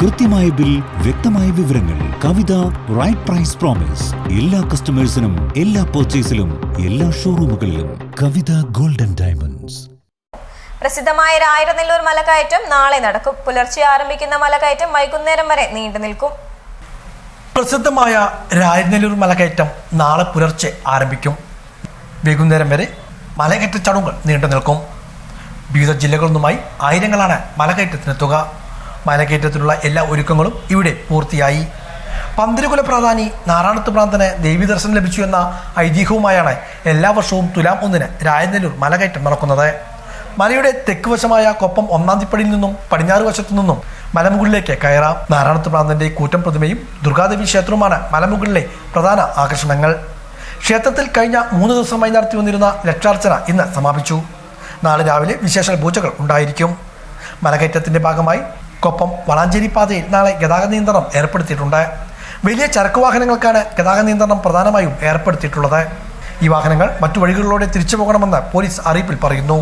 കൃത്യമായ ബിൽ വ്യക്തമായ വിവരങ്ങൾ കവിത റൈറ്റ് പ്രൈസ് പ്രോമിസ് എല്ലാ കസ്റ്റമേഴ്സിനും എല്ലാ പർച്ചേസിലും എല്ലാ ഷോറൂമുകളിലും കവിത ഗോൾഡൻ ഡയമണ്ട്സ് പ്രസിദ്ധമായ രായിരനെല്ലൂർ മലകയറ്റം നാളെ നടക്കും. പുലർച്ചെ ആരംഭിക്കുന്ന മലകയറ്റം വൈകുന്നേരം വരെ നീണ്ടു നിൽക്കും. പ്രസിദ്ധമായ രായനെല്ലൂർ മലകയറ്റം നാളെ പുലർച്ചെ ആരംഭിക്കും. വൈകുന്നേരം വരെ മലകയറ്റ ചടങ്ങുകൾ നീണ്ടു നിൽക്കും. വിവിധ ജില്ലകളിൽ നിന്നുമായി ആയിരങ്ങളാണ് മലകയറ്റത്തിനെത്തുക മലകയറ്റത്തിനുള്ള എല്ലാ ഒരുക്കങ്ങളും ഇവിടെ പൂർത്തിയായി. പന്തിരുകുല പ്രാധാനി നാരായണത്ത് പ്രാന്തന് ദേവി ദർശനം ലഭിച്ചു എന്ന ഐതിഹ്യവുമായാണ് എല്ലാ വർഷവും തുലാം ഒന്നിന് രായനെല്ലൂർ മലകയറ്റം നടക്കുന്നത്. മലയുടെ തെക്ക് വശമായ കൊപ്പം ഒന്നാം തിപ്പടിയിൽ നിന്നും പടിഞ്ഞാറ് വശത്തു നിന്നും മലമുകളിലേക്ക് കയറാം. നാരായണത്ത് പ്രാന്തന്റെ കൂറ്റം പ്രതിമയും ദുർഗാദേവി ക്ഷേത്രവുമാണ് മലമുകളിലെ പ്രധാന ആകർഷണങ്ങൾ. ക്ഷേത്രത്തിൽ കഴിഞ്ഞ മൂന്ന് ദിവസമായി നടത്തി വന്നിരുന്ന ലക്ഷാർച്ചന ഇന്ന് സമാപിച്ചു. നാളെ രാവിലെ വിശേഷ പൂജകൾ ഉണ്ടായിരിക്കും. മലകയറ്റത്തിന്റെ ഭാഗമായി കൊപ്പം വളാഞ്ചേരി പാതയിൽ നാളെ ഗതാഗത നിയന്ത്രണം ഏർപ്പെടുത്തിയിട്ടുണ്ട്. വലിയ ചരക്ക് വാഹനങ്ങൾക്കാണ് ഗതാഗത നിയന്ത്രണം പ്രധാനമായും ഏർപ്പെടുത്തിയിട്ടുള്ളത്. ഈ വാഹനങ്ങൾ മറ്റു വഴികളിലൂടെ തിരിച്ചു പോകണമെന്ന് പോലീസ് അറിയിപ്പിൽ പറയുന്നു.